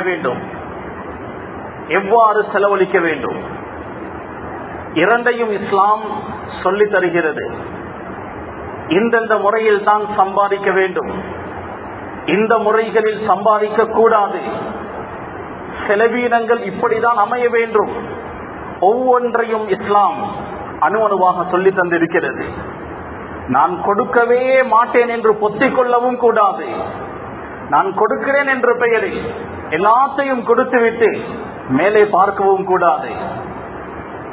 வேண்டும். எவ்வாறு செலவழிக்க வேண்டும்? இரண்டையும் இஸ்லாம் சொல்லி தருகிறது. இந்தந்த முறையில் தான் சம்பாதிக்க வேண்டும். இந்த முறைகளில் சம்பாதிக்க கூடாது. செலவீனங்கள் இப்படிதான் அமைய வேண்டும். ஒவ்வொன்றையும் இஸ்லாம் அணு அணுவாக சொல்லி தந்திருக்கிறது. நான் கொடுக்கவே மாட்டேன் என்று பொத்திக் கொள்ளவும் கூடாது. நான் கொடுக்கிறேன் என்ற பெயரில் எல்லாத்தையும் கொடுத்து விட்டு மேலே பார்க்கவும் கூடாது.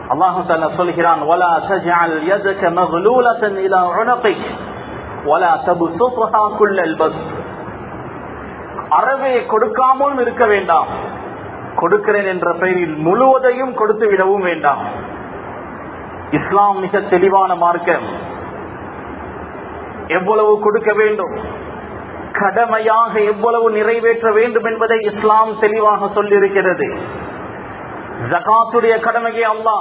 அல்லாஹு சொல்கிறான் அறவே கொடுக்காமலும் இருக்க வேண்டாம். கொடுக்கிறேன் என்ற பெயரில் முழுவதையும் கொடுத்து விடவும் வேண்டாம். இஸ்லாம் மிக தெளிவான மார்க்கம். எவ்வளவு கொடுக்க வேண்டும்? கடமையாக எவ்வளவு நிறைவேற்ற வேண்டும் என்பதை இஸ்லாம் தெளிவாக சொல்லியிருக்கிறது. ஜகாத்துடைய கடமையை அல்லா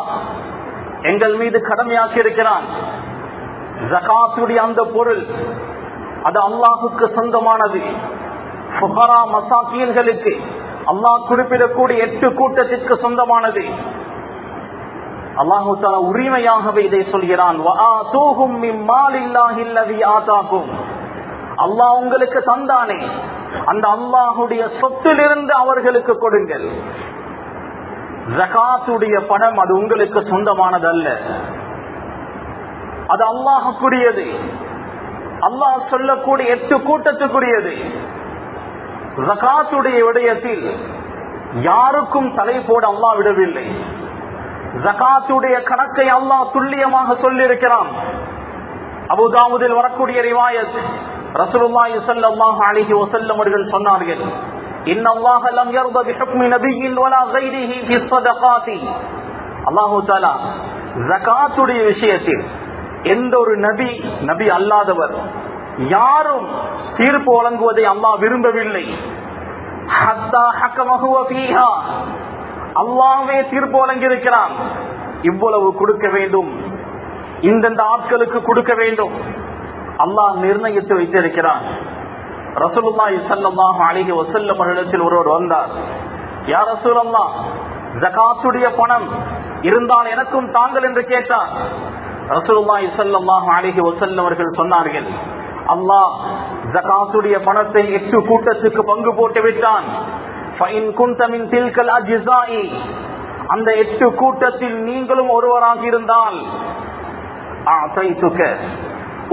எங்கள் மீது கடமையாக்கி இருக்கிறான் ஜகாத்துடைய அந்த பொருள் அது அல்லாஹுக்கு சொந்தமானது. புகரா மசாக்கியன்களுக்கு அல்லாஹ் குறிப்பிடக்கூடிய எட்டு கூட்டத்திற்கு சொந்தமானது. அல்லாஹு உரிமையாகவே இதை சொல்கிறான். அல்லாஹ் உங்களுக்கு தந்தானே. அந்த அல்லாஹுடைய சொத்திலிருந்து அவர்களுக்கு கொடுங்கள். ஜகாத்துடைய பணம் அது உங்களுக்கு சொந்தமானது அல்ல அது அல்லாஹுக்குரியது. அல்லாஹ் சொல்லக்கூடிய எட்டு கூட்டத்துக்குரியது. ஜகாத்துடைய விடயத்தில் யாருக்கும் தலை போட அல்லா விடவில்லை. ஜகாத்துடைய கணக்கை அல்லாஹ் துல்லியமாக சொல்லியிருக்கிறான். அபுதாமுதில் வரக்கூடிய ரிவாயத். ரசூலுல்லாஹி ஸல்லல்லாஹு அலைஹி வஸல்லம் அவர்கள் சொன்னார்கள் இன் அல்லாஹ் லம் யர்த பிஹுக்மி நபிய்யின் வலா கைரிஹி ஃபி ஸதகாத்தி. அல்லாஹ் தஆலா ஜகாத்துடைய விஷயத்தில் எந்த ஒரு நபி நபி அல்லாதவர் யாரும் தீர்ப்பு வழங்குவதை அல்லாஹ் விரும்பவில்லை. ஹத்தா ஹக்கமஹுவ ஃபீஹா. அல்லாவே தீர்ப்பு வழங்கியிருக்கிறான். இவ்வளவு கொடுக்க வேண்டும். இந்தந்த ஆட்களுக்கு கொடுக்க வேண்டும். அல்லாஹ் நிர்ணயித்து வைத்திருக்கிறான். ரசூலுல்லாஹி ஸல்லல்லாஹு அலைஹி வஸல்லம் அவர்களிடத்தில் ஒருவர் வந்தார். யா ரசூலல்லாஹ் ஜகாத்துடைய பணம் இருந்தால் எனக்கும் தாங்கள் என்று கேட்டார். ரசூலுல்லாஹி ஸல்லல்லாஹு அலைஹி வஸல்லம் அவர்கள் சொன்னார்கள் அல்லாஹ் ஜகாத்துடைய பணத்தை எட்டு கூட்டத்துக்கு பங்கு போட்டு விட்டான். ஃபைன் குந்த மின் தில்கல் அஜ்ஸாஇ. அந்த எட்டு கூட்டத்தில் நீங்களும் ஒருவராக இருந்தால் அதைத்துக்க.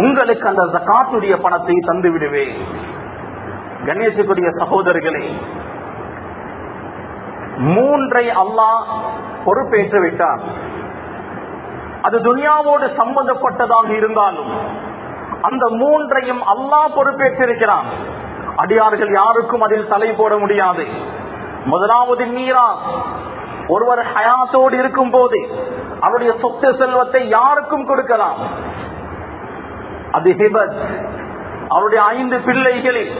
உங்களுக்கு அந்த ஜக்காத்துடைய பணத்தை தந்து விடுவேன் கணேசுக்குரிய சகோதரர்களே மூன்றை அல்லாஹ் பொறுப்பேற்று விட்டார் அது துனியாவோடு சம்பந்தப்பட்டதாக இருந்தாலும் அந்த மூன்றையும் அல்லாஹ் பொறுப்பேற்றிருக்கிறான். அடியார்கள் யாருக்கும் அதில் தலை போட முடியாது. முதலாவது மீரா ஒருவர் ஹயாத்தோடு இருக்கும் போது அவருடைய சொத்து செல்வத்தை யாருக்கும் கொடுக்கலாம். அது ஹிபத். அவருடைய ஐந்து பிள்ளைகளில்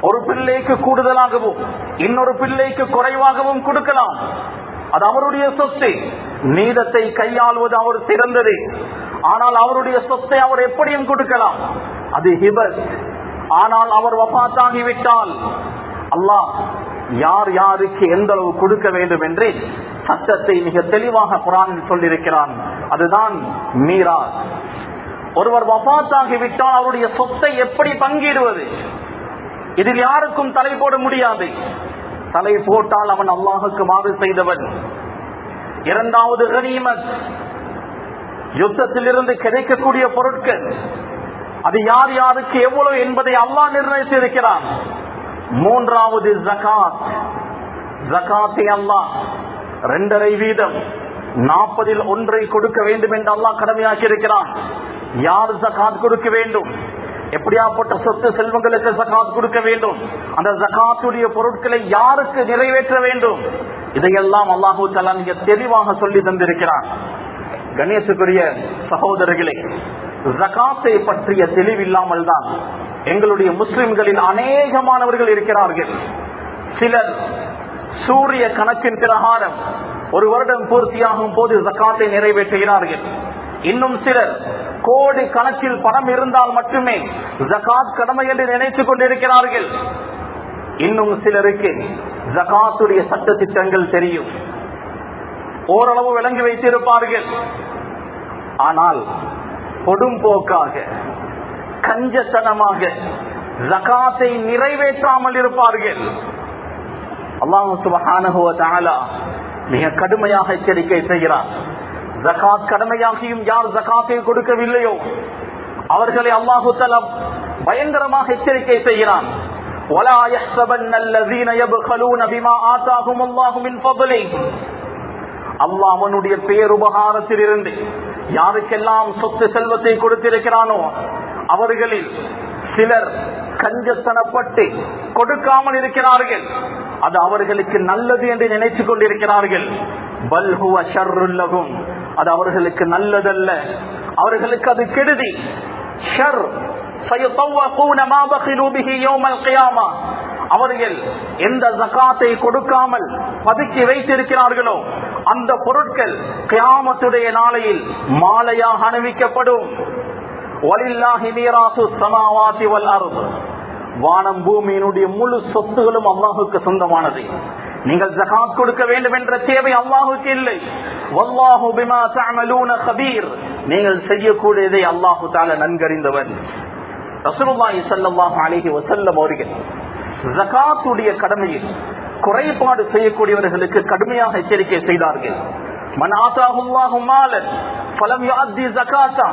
ஒரு பிள்ளைக்கு கூடுதலாகவும் இன்னொரு பிள்ளைக்கு குறைவாகவும் கொடுக்கலாம். அது அவருடைய சொத்து. நீதத்தை கையாள்வது அவர் சிறந்தது. ஆனால் அவருடைய சொத்தை அவர் எப்படியும் கொடுக்கலாம். அது ஹிபத். ஆனால் அவர் வபாத்தாகிவிட்டால் அல்லாஹ் யார் யாருக்கு எந்த அளவு கொடுக்க வேண்டும் என்று சட்டத்தை மிக தெளிவாக குரானில் சொல்லியிருக்கிறான். அதுதான் மீரா ஒருவர் வபாத்தாகிவிட்டால் அவருடைய சொத்தை எப்படி பங்கிடுவது? இதில் யாருக்கும் தலை போட முடியாது. தலை போட்டால் அவன் அல்லாஹுக்கு மாறு செய்தவன். இரண்டாவது கனிமத். யுத்தத்திலிருந்து கிடைக்கக்கூடிய பொருட்கள். அது யார் யாருக்கு எவ்வளவு என்பதை அல்லாஹ் நிர்ணயித்திருக்கிறான். மூன்றாவது ஜகாத் ஜகாத்தை அல்லாஹ் ரெண்டரை வீதம் நாற்பதில் ஒன்றை கொடுக்க வேண்டும் என்று அல்லாஹ் கடமையாக்கி இருக்கிறான் யார் ஜகாத் கொடுக்க வேண்டும்? எப்படியாப்பட்ட சொத்து செல்வங்களுக்கு ஜகாத் கொடுக்க வேண்டும்? அந்த ஜகாத்துடைய பொருட்களை யாருக்கு நிறைவேற்ற வேண்டும்? இதையெல்லாம் அல்லாஹூ தலா நீங்க தெளிவாக சொல்லி தந்திருக்கிறார் கணேசுக்குரிய சகோதரர்களே ஜகாத்தை பற்றிய தெளிவில்லாமல் தான் எங்களுடைய முஸ்லிம்களில் அநேகமானவர்கள் இருக்கிறார்கள். சிலர் சூரிய கணக்கின் பிரகாரம் ஒரு வருடம் பூர்த்தியாகும் போது ஜக்காத்தை நிறைவேற்றுகிறார்கள். இன்னும் சிலர் கோடி கணக்கில் பணம் இருந்தால் மட்டுமே ஜகாத் கடமை என்று நினைத்துக் கொண்டிருக்கிறார்கள். இன்னும் சிலருக்கு ஜகாத்துடைய சட்ட திட்டங்கள் தெரியும். ஓரளவு விளங்கி வைத்திருப்பார்கள். ஆனால் கொடும்போக்காக கஞ்சத்தனமாக ஜகாத்தை நிறைவேற்றாமல் இருப்பார்கள். அல்லாஹு சுபஹானஹு மிக கடுமையாக எச்சரிக்கை செய்கிறார். ஜக்காத் கடமையாகியும் யார் ஜக்காத்தை கொடுக்கவில்லையோ அவர்களை அல்லாஹு தலம் பயங்கரமாக எச்சரிக்கை செய்கிறான். அல்லாமனுடைய பேருபகாரத்திலிருந்து யாருக்கெல்லாம் சொத்து செல்வத்தை கொடுத்திருக்கிறானோ அவர்களில் சிலர் கஞ்சத்தனப்பட்டு கொடுக்காமல் இருக்கிறார்கள். அது அவர்களுக்கு நல்லது என்று நினைத்துக் கொண்டிருக்கிறார்கள். பல்ஹுவ அது அவர்களுக்கு நல்லதல்ல. அவர்களுக்கு அது கெடுதி. ஷர். அவர்கள் எந்த ஜகாத்தை கொடுக்காமல் பதுக்கி வைத்திருக்கிறார்களோ அந்த பொருட்கள் கியாமத்துடைய நாளையில் மாலையாக அணிவிக்கப்படும். வலில்லாஹி மீராசு வானம் பூமியினுடைய முழு சொத்துகளும் அல்லாஹுக்கு சொந்தமானது. நீங்கள் ஜகாத் கொடுக்க வேண்டும் என்ற தேவை அல்லாஹுக்கு இல்லை. வல்லாஹு பிமா தஅமலூன கபீர். நீங்கள் செய்யக்கூடியதை அல்லாஹு தால நன்கறிந்தவன். ரசூலுல்லாஹி ஸல்லல்லாஹு அலைஹி வஸல்லம் அவர்கள் ஜகாத்துடைய கடமையில் குறைபாடு செய்யக்கூடியவர்களுக்கு கடுமையாக எச்சரிக்கை செய்தார்கள். மன் ஆதாஹுல்லாஹு மாலன் ஃபலம் யுஅத்தி ஜகாத்தா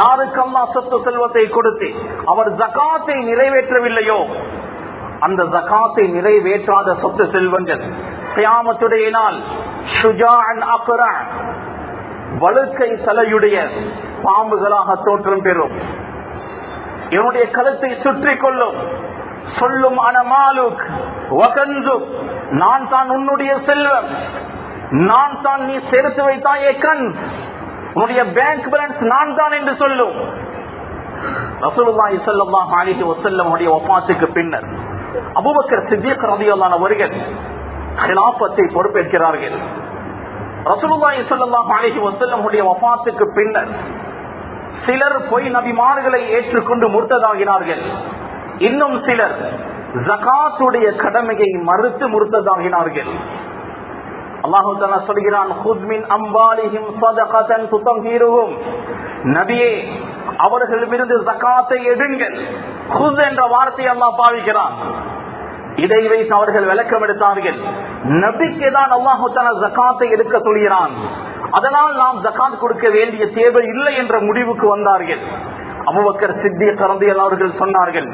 யாருக்கு அல்லாஹ் சொத்து செல்வத்தை கொடுத்து அவர் ஜகாத்தை நிறைவேற்றவில்லையோ? அந்த ஜகாத்தை நிறைவேற்றாத சொத்து செல்வங்கள். கியாமத்துடைய நாள் ஷுஜாஅன் அக்ரா வழுக்கை தலையுடைய பாம்புகளாக தோற்றம் பெறும். என்னுடைய கழுத்தை சுற்றி கொள்ளும். சொல்லும் அனமாலுக் வகன்சுக் நான் தான் உன்னுடைய செல்வம். நான் தான் நீ சேர்த்து வைத்தாயே கண். உன்னுடைய பேங்க் பேலன்ஸ் நான் தான் என்று சொல்லும். ரசூலுல்லாஹி ஸல்லல்லாஹு அலைஹி வஸல்லம் உடைய வஃபாத்துக்கு பின்னர் அபுபக்கர் சித்தியக் ரதியல்லானவர்கள் ஹிலாபத்தை பொறுப்பேற்கிறார்கள். ரசூலுல்லாஹி ஸல்லல்லாஹு அலைஹி வஸல்லமுடைய வஃபாத்துக்கு பின்னர் சிலர் பொய் நபிமார்களை ஏற்றுக்கொண்டு முர்த்ததாகினார்கள். இன்னும் சிலர் ஜகாத்துடைய கடமையை மறுத்து முறுத்ததாகினார்கள் அல்லாஹு சொல்கிறான் நபியே அவர்களிடமிருந்து ஜகாத்தை எடுங்கள். ஹுத் என்ற வார்த்தையை அல்லா பாவிக்கிறான். இதை வைத்து அவர்கள் விளக்கம் எடுத்தார்கள். நபிக்கு தான் அல்லாஹு ஜக்காத்தை ஜகாத்தை எடுக்க சொல்கிறான். அதனால் நாம் ஜகாத் கொடுக்க வேண்டிய தேவை இல்லை என்ற முடிவுக்கு வந்தார்கள். அபுபக்கர் சித்திய கரந்தியல் அவர்கள் சொன்னார்கள்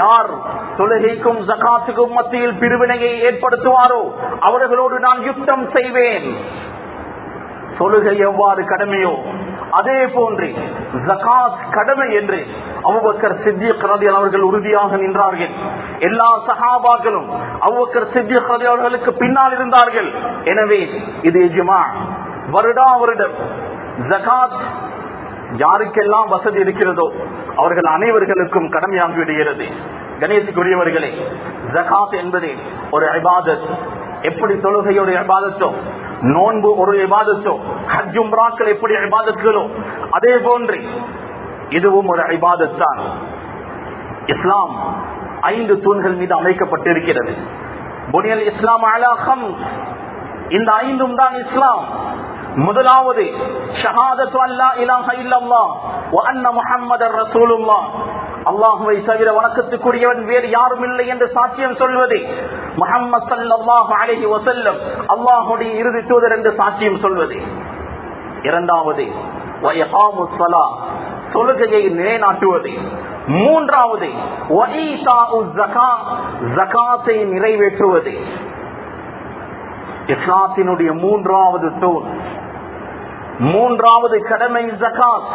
யார் தொழுகைக்கும் ஜகாத்துக்கும் மத்தியில் பிரிவினையை ஏற்படுத்துவாரோ அவர்களோடு நான் யுத்தம் செய்வேன். தொழுகை எவ்வாறு கடமையோ அதே போன்று ஜகாத் கடமை என்று அவுபக்கர் சித்திக் ரலியல்லாஹு அவர்கள் உறுதியாக நின்றார்கள். எல்லா சகாபாக்களும் அவுபக்கர் சித்திக் ரலியல்லாஹு அவர்களுக்கு பின்னால் இருந்தார்கள். எனவே இது எஜுமா வருடா வருடம் ஜகாத் யாருக்கெல்லாம் வசதி இருக்கிறதோ அவர்கள் அனைவர்களுக்கும் கடமையாகி விடுகிறது. கணேசுக்குரியவர்களே ஜகாத் என்பது ஒரு அபாதத் எப்படி தொழுகையோட அபாதத்தோ நோன்பு ஒரு விவாதத்தோ ஹஜ் உம்ராக்கள் எப்படி விவாதத்துகளோ அதே போன்று இதுவும் ஒரு இபாதத் இஸ்லாம் ஐந்து தூண்கள் மீது அமைக்கப்பட்டிருக்கிறது. புனியல் இஸ்லாம் அலாஹம் இந்த ஐந்தும் தான் இஸ்லாம். முதலாவது ஷஹாதத்து அல்லா இலாஹ இல்லல்லாஹ் வ அன்ன முஹம்மதர் ரசூலுல்லாஹ். அல்லாஹுவை தவிர வணக்கத்துக்குரியவன் வேறு யாரும் இல்லை என்று சாட்சியம் சொல்வது. முகம்மது ஸல்லல்லாஹு அலைஹி வஸல்லம் இறுதி தூதர் என்று சாட்சியம் சொல்வது. இரண்டாவது தொழுகையை நிலைநாட்டுவது. மூன்றாவது ஜகாத்தை நிறைவேற்றுவது இஸ்லாத்தினுடைய மூன்றாவது தோல் மூன்றாவது கடமை ஜகாத்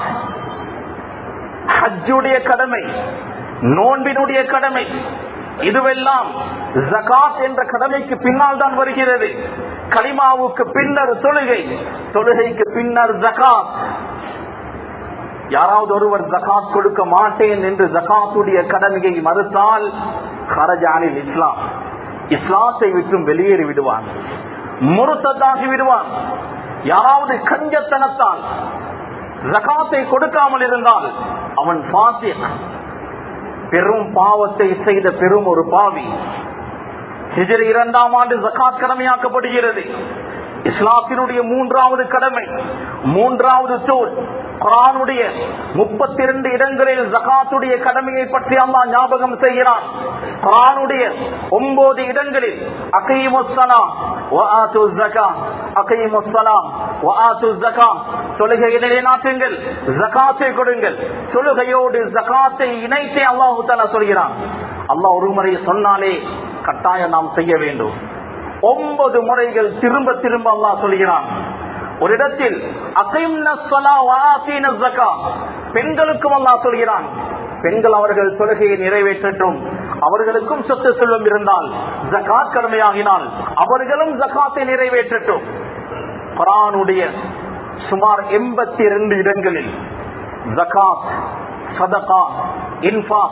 ஹஜ்ஜுடைய கடமை நோன்பினுடைய கடமை இதுவெல்லாம் ஜகாத் என்ற கடமைக்கு பின்னால் தான் வருகிறது. கலிமாவுக்கு பின்னர் தொழுகை தொழுகைக்கு பின்னர் ஜகாத். யாராவது ஒருவர் ஜகாத் கொடுக்க மாட்டேன் என்று ஜகாத்துடைய கடமையை மறுத்தால் ஹரஜானில் இஸ்லாம். இஸ்லாத்தை விட்டும் வெளியேறி விடுவான். முருத்ததாகி விடுவான். யாராவது கஞ்சத்தனத்தால் ஜகாத்தை கொடுக்காமல் இருந்தால் அவன் பாசிக் பெரும் பாவத்தை செய்த பெரும் ஒரு பாவி. ஹிஜ்ரி இரண்டாம் ஆண்டு ஜகாத் கடமையாக்கப்படுகிறது. இஸ்லாத்தினுடைய மூன்றாவது கடமை மூன்றாவது தூள் குரானுடைய முப்பத்தி இரண்டு இடங்களில் ஜகாத்துடைய கடமையை பற்றி அம்மா ஞாபகம் செய்கிறான். குரானுடைய ஒன்பது இடங்களில் அகைமுசலாம் அகைமுசலாம் தொழுகையை நிலைநாட்டுங்கள் ஜகாத்தை கொடுங்கள். தொழுகையோடு ஜகாத்தை இணைத்தே அல்லாஹு தாலா சொல்கிறான். அல்லாஹ் ஒரு முறை சொன்னாலே கட்டாயம் நாம் செய்ய வேண்டும். ஒன்பது முறைகள் திரும்ப திரும்ப அல்லாஹ் சொல்கிறான். ஒரு இடத்தில் பெண்களுக்கும் அல்லா சொல்கிறான். பெண்கள் அவர்கள் தொழுகையை நிறைவேற்றட்டும். அவர்களுக்கும் சொத்து செல்வம் இருந்தால் ஜகாத் கடமையாகினால் அவர்களும் ஜகாத்தை நிறைவேற்றட்டும். குரானுடைய சுமார் எண்பத்தி இரண்டு இடங்களில் ஜகாத் சதகா இன்ஃபா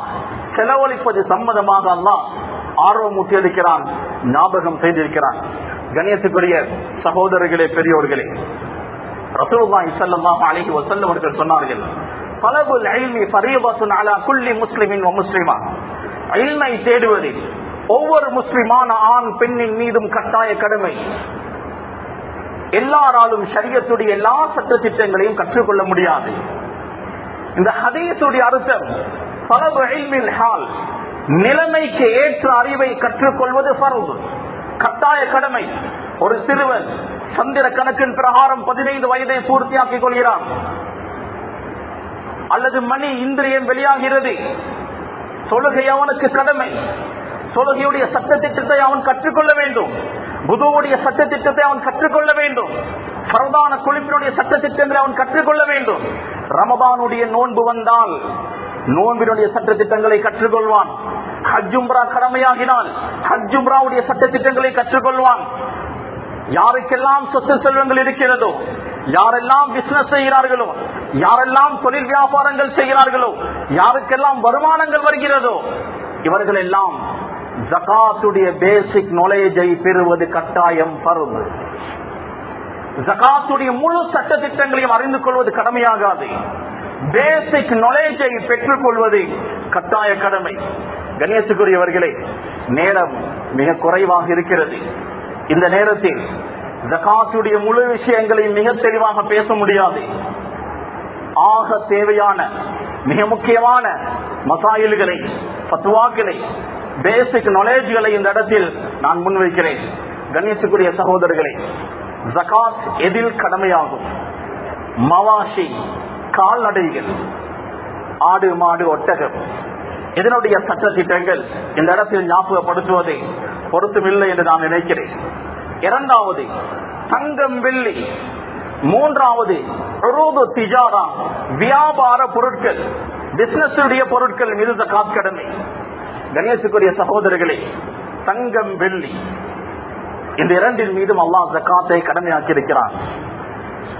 செலவழிப்பது சம்மதமாக அல்லாஹ் ஆர்வம் ஊட்டியிருக்கிறான் ஞாபகம் செய்திருக்கிறான். கணேசுக்குரிய சகோதரர்களே பெரியோர்களே ரசூலுல்லாஹி ஸல்லல்லாஹு அலைஹி வஸல்லம் அவர்கள் சொன்னார்கள் தலபுல் இல்மி ஃபரீதத்துன் அலா குல்லி முஸ்லிமின் வ முஸ்லிமா. இல்மை தேடுவது ஒவ்வொரு முஸ்லிமான ஆண் பெண்ணின் மீதும் கட்டாய கடமை. எல்லாராலும் சரியத்துடைய எல்லா சட்ட திட்டங்களையும் கற்றுக்கொள்ள முடியாது. இந்த ஹதீஸுடைய அர்த்தம் பல இல்மில் ஹால் நிலைமைக்கு ஏற்ற அறிவை கற்றுக்கொள்வது பரவு கட்டாய கடமை. ஒரு சிறுவன் சந்திர கணக்கின் பிரகாரம் பதினைந்து வயதை பூர்த்தியாக்கிக் கொள்கிறான். அல்லது மணி இந்திரியம் வெளியாகிறது. தொழுகை அவனுக்கு கடமை. தொழுகையுடைய சட்ட திட்டத்தை அவன் கற்றுக்கொள்ள வேண்டும். புதுவுடைய சட்ட திட்டத்தை அவன் கற்றுக்கொள்ள வேண்டும். பரதான குழுப்பினுடைய சட்ட திட்டங்களை அவன் கற்றுக்கொள்ள வேண்டும். ரமபானுடைய நோன்பு வந்தால் நோன்பினுடைய சட்ட திட்டங்களை கற்றுக்கொள்வான் ஹஜ்ஜும்ரா கடமையாகினால் ஹஜ்ஜும்ராவுடைய சட்ட திட்டங்களை கற்றுக்கொள்வான். யாருக்கெல்லாம் சொத்து செல்வங்கள் இருக்கிறதோ யாரெல்லாம் பிசினஸ் செய்கிறார்களோ யாரெல்லாம் தொழில் வியாபாரங்கள் செய்கிறார்களோ யாருக்கெல்லாம் வருமானங்கள் வருகிறதோ இவர்கள் எல்லாம் ஜகாத்துடைய பேசிக் நாலேஜை பெறுவது கட்டாயம் பருவு ஜகாத்துடைய முழு சட்ட திட்டங்களையும் அறிந்து கொள்வது கடமையாகாது. பேசிக் நாலேஜை பெற்றுக் கொள்வது கட்டாய கடமை. கணேசுக்குரியவர்களே நேரம் மிக குறைவாக இருக்கிறது. இந்த நேரத்தில் ஜகாத்துடைய முழு விஷயங்களையும் மிக தெளிவாக பேச முடியாது. ஆக தேவையான மிக முக்கியமான மசாயில்களை பத்துவாக்களை பேசிக் நாலேஜ்களை இந்த இடத்தில் நான் முன்வைக்கிறேன். கணேசுக்குரிய சகோதரர்களே ஜகாத் எதில் கடமையாகும்? மவாஷி கால்நடைகள் ஆடு மாடு ஒட்டகம். இதனுடைய சட்ட திட்டங்கள் இந்த இடத்தில் ஞாபகப்படுத்துவதை பொருத்தமில்லை என்று நான் நினைக்கிறேன். இரண்டாவது தங்கம் வெள்ளி. மூன்றாவது திஜாரா வியாபார பொருட்கள் பிசினஸ் பொருட்கள் மீது ஜகாத் கடமை. கணேசுக்குரிய சகோதரர்களே தங்கம் வெள்ளி. இந்த இரண்டின் மீதும் அல்லா ஜக்காத்தை கடமையாக்கி இருக்கிறார்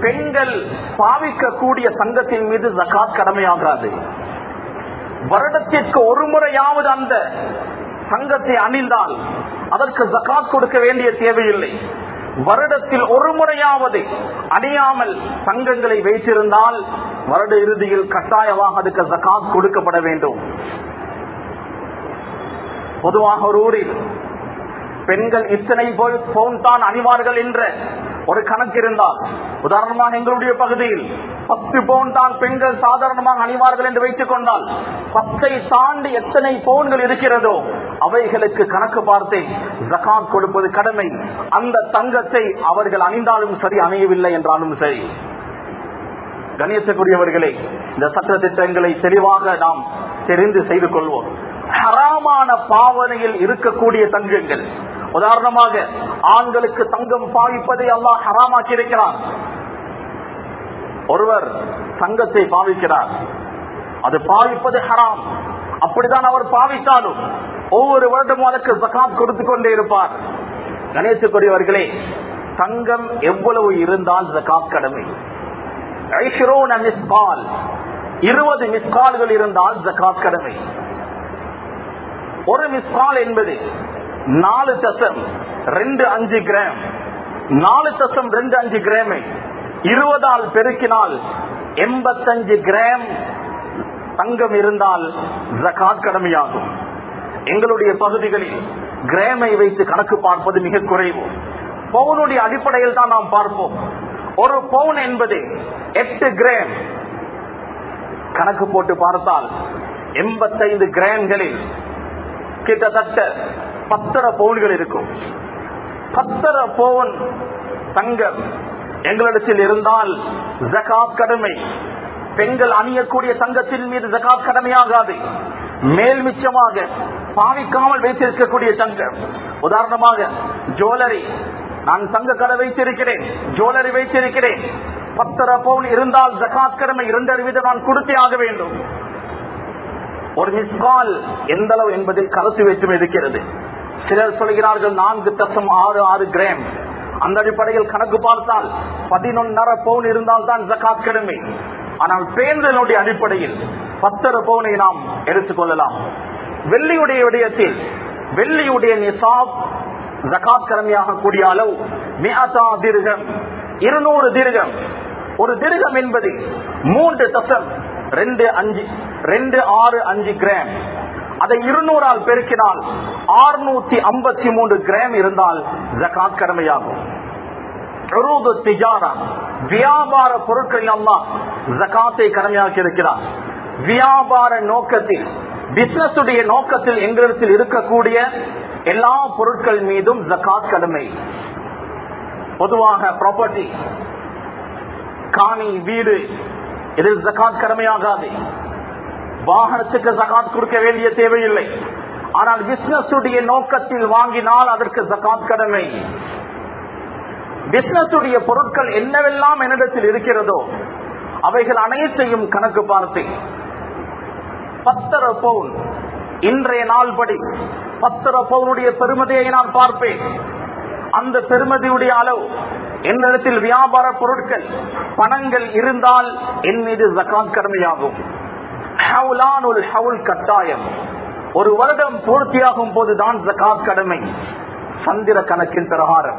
பெண்கள் பாவிக்கக்கூடிய சங்கத்தின் மீது ஜக்காத் கடமையாகாது. வருடத்திற்கு ஒரு முறையாவது அந்த சங்கத்தை அணிந்தால் அதற்கு ஜக்காத் கொடுக்க வேண்டிய தேவையில்லை. வருடத்தில் ஒரு முறையாவது அணியாமல் சங்கங்களை வைத்திருந்தால் வருட இறுதியில் கட்டாயமாக அதுக்கு ஜக்காத் கொடுக்கப்பட வேண்டும். பொதுவாக ஒரு ஊரில் பெண்கள் இத்தனை பவுன் தான் அணிவார்கள் என்ற ஒரு கணக்கு இருந்தால் உதாரணமாக எங்களுடைய பகுதியில் பத்து போன் தான் பெண்கள் சாதாரணமாக அணிவார்கள் என்று வைத்துக் கொண்டால் பத்தை தாண்டி எத்தனை போன்கள் இருக்கிறதோ அவைகளுக்கு கணக்கு பார்த்து ஜகாத் கொடுப்பது கடமை. அந்த தங்கத்தை அவர்கள் அணிந்தாலும் சரி அணியவில்லை என்றாலும் சரி. கணியத்துக்குரியவர்களே இந்த சட்ட திட்டங்களை தெளிவாக நாம் தெரிந்து செய்து கொள்வோம். ஹராமான பாவனையில் இருக்கக்கூடிய தங்கங்கள். உதாரணமாக ஆண்களுக்கு தங்கம் பாவிப்பதை அல்லாஹ் ஹராமாக்கி இருக்கிறார் ஒருவர் தங்கத்தை பாவிக்கிறார். அது பாவிப்பது ஹராம். அப்படித்தான் அவர் பாவித்தாலும் ஒவ்வொரு வருடமும் அதற்கு ஜகாத் கொடுத்து கொண்டே இருப்பார். கணேசக்குரியவர்களே தங்கம் எவ்வளவு இருந்தால் ஜகாத் கடமை. இருபது மிஸ்கால்கள் இருந்தால் ஜகாத் கடமை. ஒரு மிஸ்ரால் என்பது நாலு தசம் ரெண்டு அஞ்சு கிராம் நாலு தசம் ரெண்டு அஞ்சு கிராமை இருபதால் பெருக்கினால் எண்பத்தஞ்சு கிராம் தங்கம் இருந்தால் ஜகாத் கடமையாகும். எங்களுடைய பகுதிகளில் கிராமை வைத்து கணக்கு பார்ப்பது மிக குறைவு. பவுனுடைய அடிப்படையில் தான் நாம் பார்ப்போம். ஒரு பவுன் என்பது எட்டு கிராம் கணக்கு போட்டு பார்த்தால் எண்பத்தைந்து கிராம்களில் கிட்டத்தட்ட பத்தரை பவுன்கள் இருக்கும். பத்தரை பவுன் தங்கம் எங்களிடத்தில் இருந்தால் ஜகாத் கடமை. பெண்கள் அணியக்கூடிய தங்கத்தின் மீது ஜகாத் கடமையாகாது. மேல் மிச்சமாக பாவிக்காமல் வைத்திருக்கக்கூடிய தங்கம். உதாரணமாக ஜுவலரி நான் தங்க கடை வைத்திருக்கிறேன் ஜுவலரி வைத்திருக்கிறேன். பத்தரை பவுன் இருந்தால் ஜகாத் கடமை இரண்டரை வீதம் நான் கொடுத்தே ஆக வேண்டும். ஒரு மிஸ்கால் எந்த அளவு என்பதில் கருத்து வேற்றுமை இருக்கிறது. சிலர் சொல்கிறார்கள் நான்கு தசம் ஆறு ஆறு கிராம். அந்த அடிப்படையில் கணக்கு பார்த்தால் பதினொன்னரை பவுன் இருந்தால் தான் ஜகாத் கடமை. ஆனால் பேருந்தனுடைய அடிப்படையில் பத்தரை பவுனை நாம் எடுத்துக்கொள்ளலாம் வெள்ளியுடைய விடயத்தில் வெள்ளியுடைய நிசாப் ஜகாத் கடமையாக கூடிய அளவு மியாசா திருகம் இருநூறு திருகம். ஒரு திருகம் என்பது மூன்று தசம் ரெண்டு அஞ்சு ரெண்டு ஆறு அஞ்சு கிராம். அதை இருநூறால் பெருக்கினால் ஆறுநூத்தி ஐம்பத்தி மூன்று கிராம் இருந்தால் ஜகாத் கடமையாகும். திஜாரா வியாபார பொருட்கள் அல்லாஹ் ஜகாத்தை கடமையாக்கி இருக்கிறார் வியாபார நோக்கத்தில் பிசினஸ் உடைய நோக்கத்தில் எங்களிடத்தில் இருக்கக்கூடிய எல்லா பொருட்கள் மீதும் ஜகாத் கடமை. பொதுவாக ப்ராப்பர்ட்டி காணி வீடு இதில் ஜகாத் கடமையாகாது. வாகனத்துக்கு ஜகாத் கொடுக்க வேண்டிய தேவையில்லை. ஆனால் பிசினஸ் உடைய நோக்கத்தில் வாங்கினால் அதற்கு ஜகாத் கடமை. பிசினஸ் உடைய பொருட்கள் என்னவெல்லாம் என்னிடத்தில் இருக்கிறதோ அவைகள் அனைத்தையும் கணக்கு பார்த்து. பத்தரை பவுன். இன்றைய நாள் படி பத்தரை பவுனுடைய பெருமதியை நான் பார்ப்பேன். அந்த பெருமதியுடைய அளவு என்னிடத்தில் வியாபார பொருட்கள் பணங்கள் இருந்தால் என் மீது ஜகாத் கடமையாகும். ஒரு ஹவுல் கட்டாயம். ஒரு வருடம் பூர்த்தியாகும் போதுதான் ஜகாத் கடமை. சந்திர கணக்கின் பிரகாரம்.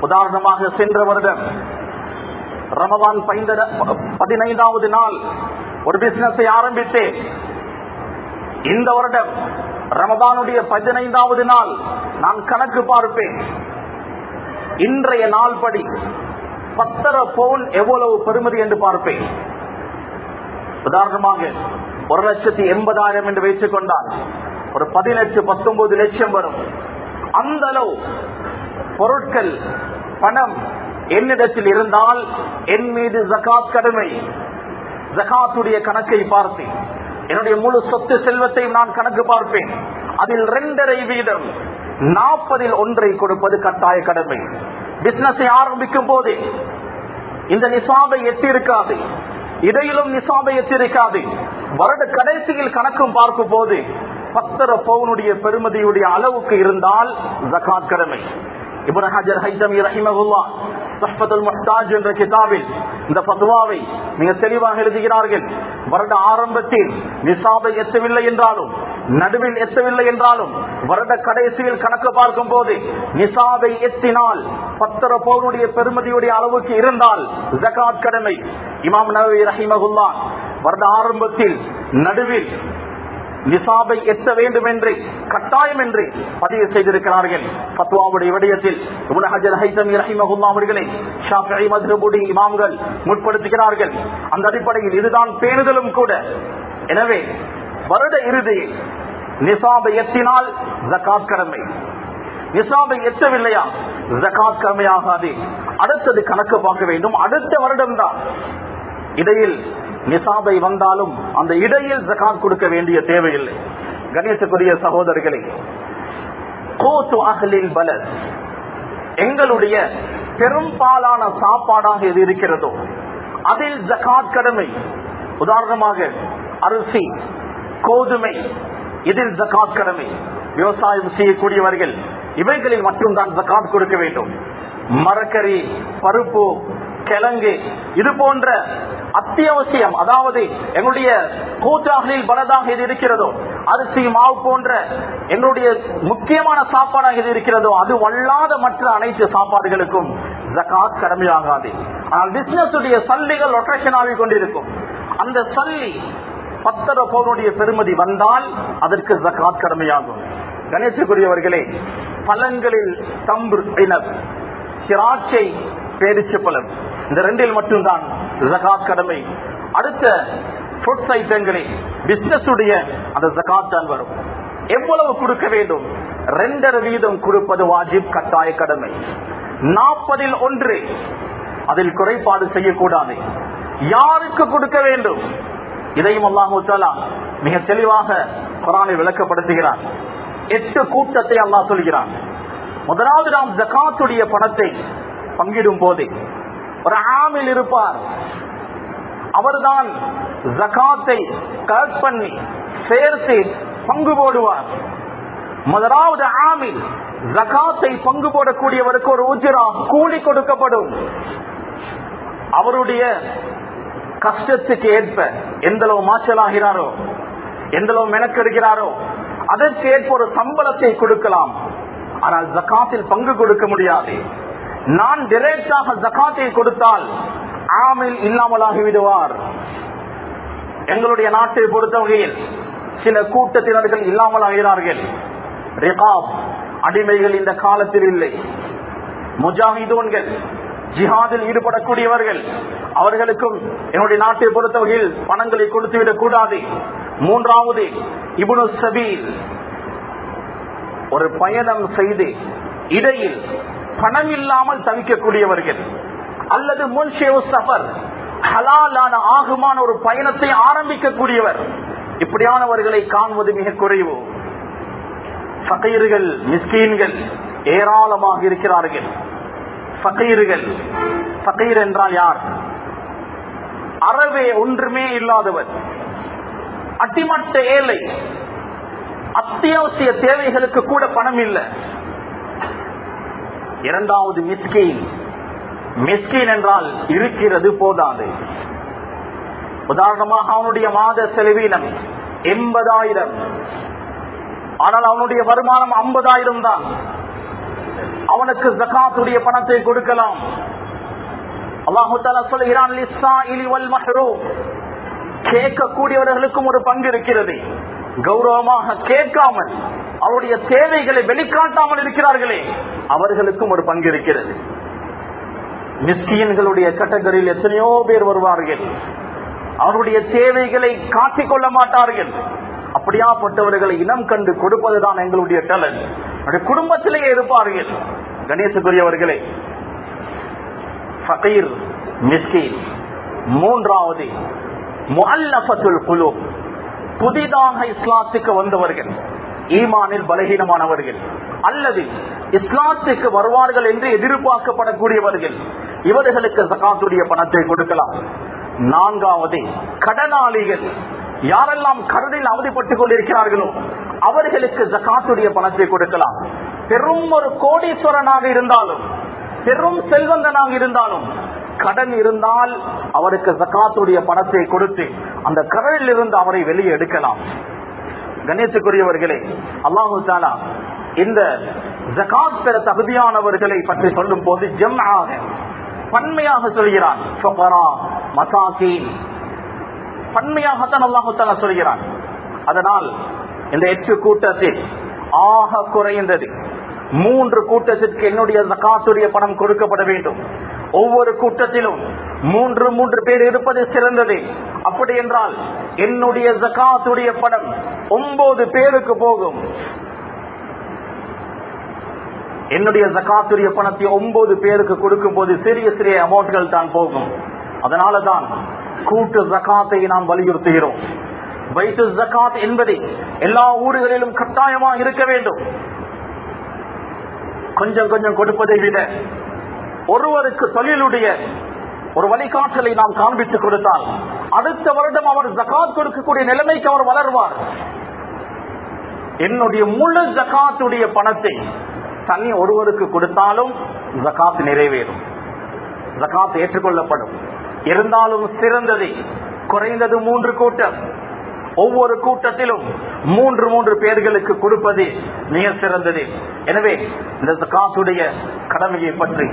உதாரணமாக சென்ற வருடம் ரமதான் பதினைந்தாவது நாள் ஒரு பிசினஸை ஆரம்பித்தேன். இந்த வருடம் ரமதானுடைய பதினைந்தாவது நாள் நான் கணக்கு பார்ப்பேன். இன்றைய நாள் படி பத்தரை பவுன் எவ்வளவு பெறுமதி என்று பார்ப்பேன். உதாரணமாக ஒரு லட்சத்தி எண்பதாயிரம் என்று வைத்துக் கொண்டால் ஒரு பதினெட்டு பத்தொன்பது லட்சம் வரும். அந்த அளவு பொருட்கள் பணம் என்னிடத்தில் இருந்தால் என் மீது ஜகாத் கடமை. ஜகாத்துடைய கணக்கை பார்த்தேன் என்னுடைய முழு சொத்து செல்வத்தையும் நான் கணக்கு பார்ப்பேன். அதில் இரண்டரை வீதம் நாற்பதில் ஒன்றை கொடுப்பது கட்டாய கடமை. பிசினஸை ஆரம்பிக்கும் போது இந்த நிசாபை எட்டி இருக்காது இடையிலும் நிசாபை எட்டிருக்காது வருட கடைசியில் கணக்கும் பார்க்கும் போது பத்தரை பவுனுடைய பெருமதியுடைய அளவுக்கு இருந்தால் ஜகாத் கடமை. இப்னு ஹஜர் ஹைதமி ரஹிமகுல்லா என்ற கிதாபில் இந்த பத்வாவை மிக தெளிவாக எழுதுகிறார்கள். வருட ஆரம்பத்தில் நிசாபை எட்டவில்லை என்றாலும் நடுவில் எத்தவில்லை என்றாலும் வருட கடைசியில் கணக்கு பார்க்கும் போது நிசாவை எத்தினால் பத்தர போருடைய பெருமதியுடைய அளவுக்கு இருந்தால் ஜகாத் கடமை. இமாம் நபி ரஹிமகுல்லா வருட ஆரம்பத்தில் நடுவில் நிசாபை எத்த வேண்டும் என்று கட்டாயம் என்று பதிவு செய்திருக்கிறார்கள். பத்வாவுடைய விடயத்தில் இப்னு ஹஜர் ஹைதமி ரஹிமஹுல்லா அவர்களை ஷாஃபிஈ மத்ஹபுடைய இமாம்கள் முற்படுத்துகிறார்கள். அந்த அடிப்படையில் இதுதான் பேணுதலும் கூட. எனவே வருட இறுதியில் நிசாபை எத்தினால் ஜகாத் கடமை. நிசாபை எத்தவில்லையா ஜகாத் கடமையாகாது. அடுத்தது கணக்கு பார்க்க வேண்டும். அடுத்த வருடம் தான் இடையில் நிசாபை வந்தாலும் அந்த இடையில் ஜகாத் கொடுக்க வேண்டிய தேவையில்லை. கணேசக்குரிய சகோதரர்களே கோத்து அகலில் பலர் எங்களுடைய பெரும்பாலான சாப்பாடாக எது இருக்கிறதோ அதில் ஜகாத் கடமை. உதாரணமாக அரிசி கோதுமை. இதில் ஜகாத் கடமை? விவசாயம் செய்யக்கூடியவர்கள் இவைகளில் மட்டும்தான் ஜகாத் கொடுக்க வேண்டும். மரக்கறி பருப்பு கிழங்கு இது போன்ற அத்தியாவசியம் அதாவது எங்களுடைய கூட்டாகலில் பலதாக எது இருக்கிறதோ அரிசி மாவு போன்ற எங்களுடைய முக்கியமான சாப்பாடாக எது இருக்கிறதோ அது வல்லாத மற்ற அனைத்து சாப்பாடுகளுக்கும் ஜகாத் கடமையாகாது. ஆனால் பிசினஸ் உடைய சல்லிகள் ரொட்டேஷன் ஆகி கொண்டிருக்கும். அந்த சல்லி பத்தரை பவுனுடைய பெருமதி வந்தால் அதற்கு ஜகாத் கடமையாகும். கணேசக்குரியவர்களே பழங்களில் தம்பு இனர் திராட்சை பேரிச்ச பழம். இந்த ரெண்டில் மட்டும்தான் ஜகாத் கடமை. அடுத்த ஃபுட்ஸ் ஐட்டங்களில் பிசினஸ் உடைய அந்த ஜகாத் தான் வரும். எவ்வளவு கொடுக்க வேண்டும்? ரெண்டரை வீதம் கொடுப்பது வாஜிப் கட்டாய கடமை. நாற்பதில் ஒன்று அதில் குறைபாடு செய்யக்கூடாது. யாருக்கு கொடுக்க வேண்டும்? இதையும் அல்லாஹு மிக தெளிவாக குரானை விளக்கப்படுத்துகிறார் எட்டு கூட்டத்தை அல்லாஹ் சொல்கிறான். முதலாவது நாம் ஜகாத்துடைய பணத்தை பங்கிடும் போது ஒரு ஆமில் இருப்பார். அவர்தான் ஜகாத்தை கலெக்ட் பண்ணி சேர்த்து பங்கு போடுவார். முதலாவது ஆமில் ஜகாத்தை பங்கு போடக்கூடியவருக்கு ஒரு உஜிரா கூலி கொடுக்கப்படும். அவருடைய கஷ்டத்துக்கு ஏற்ப எந்த அளவு மாற்றலாகிறாரோ எந்த அளவு மெனக்கெடுகிறாரோ அதற்கு ஏற்ப ஒரு சம்பளத்தை கொடுக்கலாம். ஆனால் ஜகாத்தில் பங்கு கொடுக்க முடியாது. நான் டிரெக்டாக ஜகாத்தை கொடுத்தால் ஆமில் இல்லாமலாகி விடுவார். எங்களுடைய நாட்டை பொறுத்த வகையில் சில கூட்டத்தினர்கள் இல்லாமல் ஆகிறார்கள் அடிமைகள் இந்த காலத்தில் இல்லை. முஜாஹிதோன்கள் ஜிஹாதில் ஈடுபடக்கூடியவர்கள் அவர்களுக்கும் என்னுடைய நாட்டை பொறுத்த வகையில் பணங்களை கொடுத்து விடக் கூடாது. மூன்றாவது இபுனு சபீல் ஒரு பயணம் செய்து இடையில் பணம் இல்லாமல் தவிக்கக்கூடியவர்கள் அல்லது முன்ஷேவ் சஃபர் ஹலாலான ஆகுமான ஒரு பயணத்தை ஆரம்பிக்கக்கூடியவர் இப்படியானவர்களை காண்பது மிக குறைவு. சகையர்கள் மிஸ்கீன்கள் ஏராளமாக இருக்கிறார்கள். ஃபகீர்கள். ஃபகீர் என்றால் யார்? அறவே ஒன்றுமே இல்லாதவர். அட்டிமட்ட ஏழை. அத்தியாவசிய தேவைகளுக்கு கூட பணம் இல்லை. இரண்டாவது மிஸ்கீன். மிஸ்கின் என்றால் இருக்கிறது போதாது. உதாரணமாக அவனுடைய மாத செலவீனம் எண்பதாயிரம். ஆனால் அவனுடைய வருமானம் ஐம்பதாயிரம் தான். அவனுக்கு ஜகாத்துடைய பணத்தை கொடுக்கலாம். அல்லாஹு தாலா வல் கேட்கக்கூடியவர்களுக்கும் ஒரு பங்கு இருக்கிறது. கௌரவமாக கேட்காமல் அவருடைய தேவைகளை வெளிக்காட்டாமல் இருக்கிறார்களே அவர்களுக்கும் ஒரு பங்கு இருக்கிறது. மிஸ்கியன்களுடைய கேட்டகரியில் எத்தனையோ பேர் வருவார்கள். அவருடைய தேவைகளை காட்டிக்கொள்ள மாட்டார்கள். அப்படியாப்பட்டவர்களை இனம் கண்டு கொடுப்பதுதான் எங்களுடைய டேலண்ட் குடும்பத்திலேயே இருப்பார்கள். கணேசக்குரியவர்களே ஃபகீர் மிஸ்கீன் மூன்றாவது முஅல்லஃபத்துல் புதிதாக இஸ்லாத்துக்கு வந்தவர்கள் ஈமானில் பலகீனமானவர்கள் அல்லது இஸ்லாத்துக்கு வருவார்கள் என்று எதிர்பார்க்கப்படக்கூடியவர்கள் இவர்களுக்கு சகாத்துடைய பணத்தை கொடுக்கலாம். நான்காவது கடனாளிகள் யாரெல்லாம் கருதில் அவதிப்பட்டுக் கொண்டிருக்கிறார்களோ அவர்களுக்கு ஜக்காத்துடைய பணத்தை கொடுக்கலாம். பெரும் ஒரு கோடீஸ்வரனாக இருந்தாலும் பெரும் செல்வந்தனாக இருந்தாலும் கடன் இருந்தால் அவருக்கு ஜக்காத்துடைய பணத்தை கொடுத்து அந்த கடலில் இருந்து அவரை வெளியே எடுக்கலாம். கணேசுக்குரியவர்களே அல்லாஹு தாலா இந்த ஜகாத் பெற தகுதியானவர்களை பற்றி சொல்லும் போது ஜம்ஆக பன்மையாக சொல்கிறான். மசாசின் பன்மையாகத்தான் அல்லாஹால சொல்கிறான். அதனால் இந்த எட்டு கூட்டத்தில் ஆக குறைந்தது. மூன்று கூட்டத்திற்கு என்னுடைய ஜகாத்துடைய பணம் கொடுக்கப்பட வேண்டும். ஒவ்வொரு கூட்டத்திலும் மூன்று மூன்று பேர் இருப்பது சிறந்தது. அப்படி என்றால் என்னுடைய ஜகாத்துடைய படம் ஒன்பது பேருக்கு போகும். என்னுடைய ஜகாத்துடைய பணத்தை ஒன்பது பேருக்கு கொடுக்கும் போது சிறிய சிறிய அமௌண்ட்கள் தான் போகும். அதனால தான் கூட்டு ஜக்காத்தை நாம் வலியுறுத்துகிறோம். வைத்து ஜக்காத் என்பது எல்லா ஊர்களிலும் கட்டாயமாக இருக்க வேண்டும். கொஞ்சம் கொஞ்சம் கொடுப்பதை விட ஒருவருக்கு தொழிலுடைய ஒரு வழிகாட்டலை நாம் காண்பித்துக் கொடுத்தால் அடுத்த வருடம் அவர் ஜகாத் கொடுக்கக்கூடிய நிலைமைக்கு அவர் வளர்வார். என்னுடைய முழு ஜகாத்துடைய பணத்தை தனி ஒருவருக்கு கொடுத்தாலும் ஜகாத் நிறைவேறும். ஜகாத் ஏற்றுக்கொள்ளப்படும். இருந்தாலும் சிறந்தது. குறைந்தது மூன்று கூட்டம். ஒவ்வொரு கூட்டத்திலும் மூன்று மூன்று பேர்களுக்கு கொடுப்பது மிக சிறந்தது. எனவே இந்த காசுடைய கடமையை பற்றி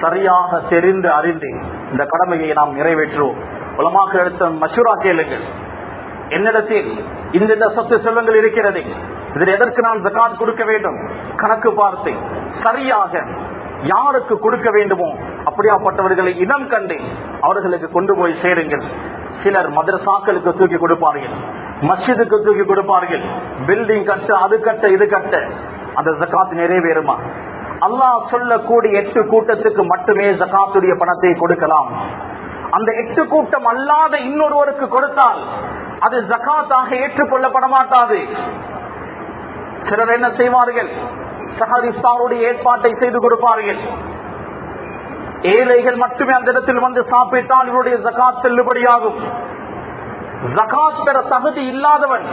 சரியாக தெரிந்து அறிந்து இந்த கடமையை நாம் நிறைவேற்றுவோம். உலமாக எடுத்த மசூரா கேளுங்கள். என்னிடத்தில் இந்த சொத்து செல்வங்கள் இருக்கிறது. இதில் எதற்கு நான் ஜக்காத் கொடுக்க வேண்டும்? கணக்கு பார்த்து சரியாக யாருக்கு கொடுக்க வேண்டுமோ அப்படியாப்பட்டவர்களை இனம் கண்டு அவர்களுக்கு கொண்டு போய் சேருங்கள். சிலர் மதரசாக்களுக்கு தூக்கி கொடுப்பார்கள். மஸ்ஜிதுக்கு தூக்கி கொடுப்பார்கள். பில்டிங் கட்ட அது கட்ட இது கட்ட. அந்த ஜகாத் நிறைவேறுமா? அல்லாஹ் சொல்லக்கூடிய எட்டு கூட்டத்துக்கு மட்டுமே ஜகாத்துடைய பணத்தை கொடுக்கலாம். அந்த எட்டு கூட்டம் அல்லாத இன்னொருவருக்கு கொடுத்தால் அது ஜகாத்தாக ஏற்றுக்கொள்ளப்பட மாட்டாது சிலர் என்ன செய்வார்கள்? சஹரிஸ்தானுடைய ஏற்பாட்டை செய்து கொடுப்பார்கள். ஏழைகள் மட்டுமே அந்த இடத்தில் வந்து சாப்பிட்டால் இவருடைய ஜகாத் செல்லுபடியாகும். ஜகாத் பெற தகுதி இல்லாதவன்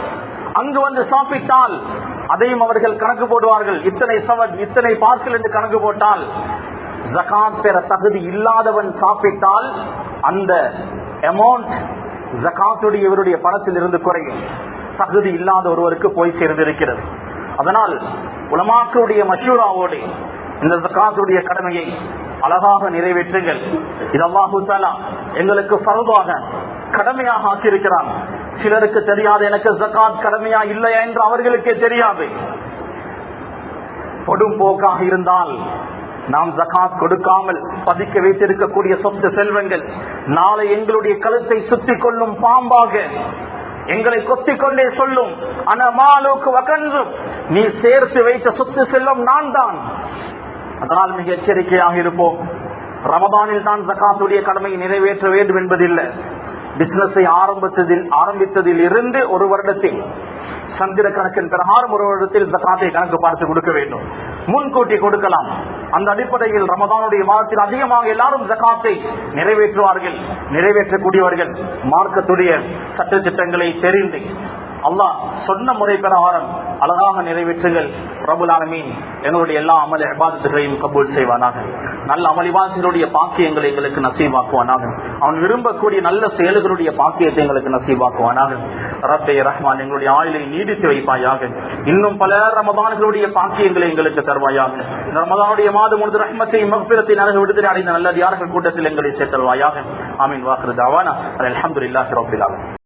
அங்கு வந்து சாப்பிட்டால் அதையும் அவர்கள் கணக்கு போடுவார்கள். இத்தனை சவன் இத்தனை பார்க்கல் என்று கணக்கு போட்டால் ஜகாத் பெற தகுதி இல்லாதவன் சாப்பிட்டால் அந்த அமௌண்ட் ஜகாத்துடைய இவருடைய பணத்தில் இருந்து குறையும். தகுதி இல்லாத ஒருவருக்கு போய் சேர்ந்திருக்கிறது. அதனால் உலமாக்களுடைய மஷூராவோடு இந்த ஜகாத்துடைய கடமையை அழகாக நிறைவேற்றுங்கள். இது தாலா எங்களுக்கு பரவாக கடமையாக ஆக்கியிருக்கிறான். சிலருக்கு தெரியாது எனக்கு ஜகாத் கடமையா இல்லையா என்று அவர்களுக்கே தெரியாது. கொடும் போக்காக இருந்தால் நாம் ஜகாத் கொடுக்காமல் பதிக்க வைத்திருக்கக்கூடிய சொத்து செல்வங்கள் நாளை எங்களுடைய கழுத்தை சுத்தி கொள்ளும் பாம்பாக எங்களை கொத்தி கொண்டே சொல்லும் அனமாலுக்கு வகன்றும் நீ சேர்த்து வைத்த சொத்து செல்லும் நான் தான் அதனால் மிக எச்சரிக்கையாக இருப்போம். ரமதானில் தான் ஜகாத்துடைய கடமையை நிறைவேற்ற வேண்டும் என்பதில்லை. பிசினஸை ஆரம்பித்ததில் ஆரம்பித்ததில் இருந்து ஒரு வருடத்தில் சந்திர கணக்கின் பிரகாரம் ஒரு வருடத்தில் ஜகாத்தை கணக்கு பார்த்து கொடுக்க வேண்டும். முன்கூட்டி கொடுக்கலாம். அந்த அடிப்படையில் ரமதானுடைய மாதத்தில் அதிகமாக எல்லாரும் ஜகாத்தை நிறைவேற்றுவார்கள் நிறைவேற்றக்கூடியவர்கள். மார்க்கத்துடைய சட்ட திட்டங்களை தெரிந்து அல்லாஹ் சொன்ன முறை பிரகாரம் அழகாக நிறைவேற்றுங்கள். பிரபுல் ஆலமீன். எங்களுடைய எல்லா அமல் அபாதத்துகளையும் கபூல் செய்வானாக. நல்ல அமளிவாசிகளுடைய பாக்கியங்களை எங்களுக்கு நசீவாக்குவானாக. அவன் விரும்பக்கூடிய நல்ல செயல்களுடைய பாக்கியத்தை எங்களுக்கு நசீவாக்குவானாக. ரப்பே ரஹ்மான் எங்களுடைய ஆயுளை நீடித்து வைப்பாயாக. இன்னும் பல ரமதான்களுடைய பாக்கியங்களை எங்களுக்கு தருவாயாக. இந்த ரமதானுடைய மாதம் முழுது ரஹ்மத்தை மகப்பிரத்தை நரக விடுதலை அடைந்த நல்ல யார்கள் கூட்டத்தில் எங்களை சேர்த்தல்வாயாக ஆமீன். வாக்குறது அவானா அலமதுல்லாஹி ரபிலாக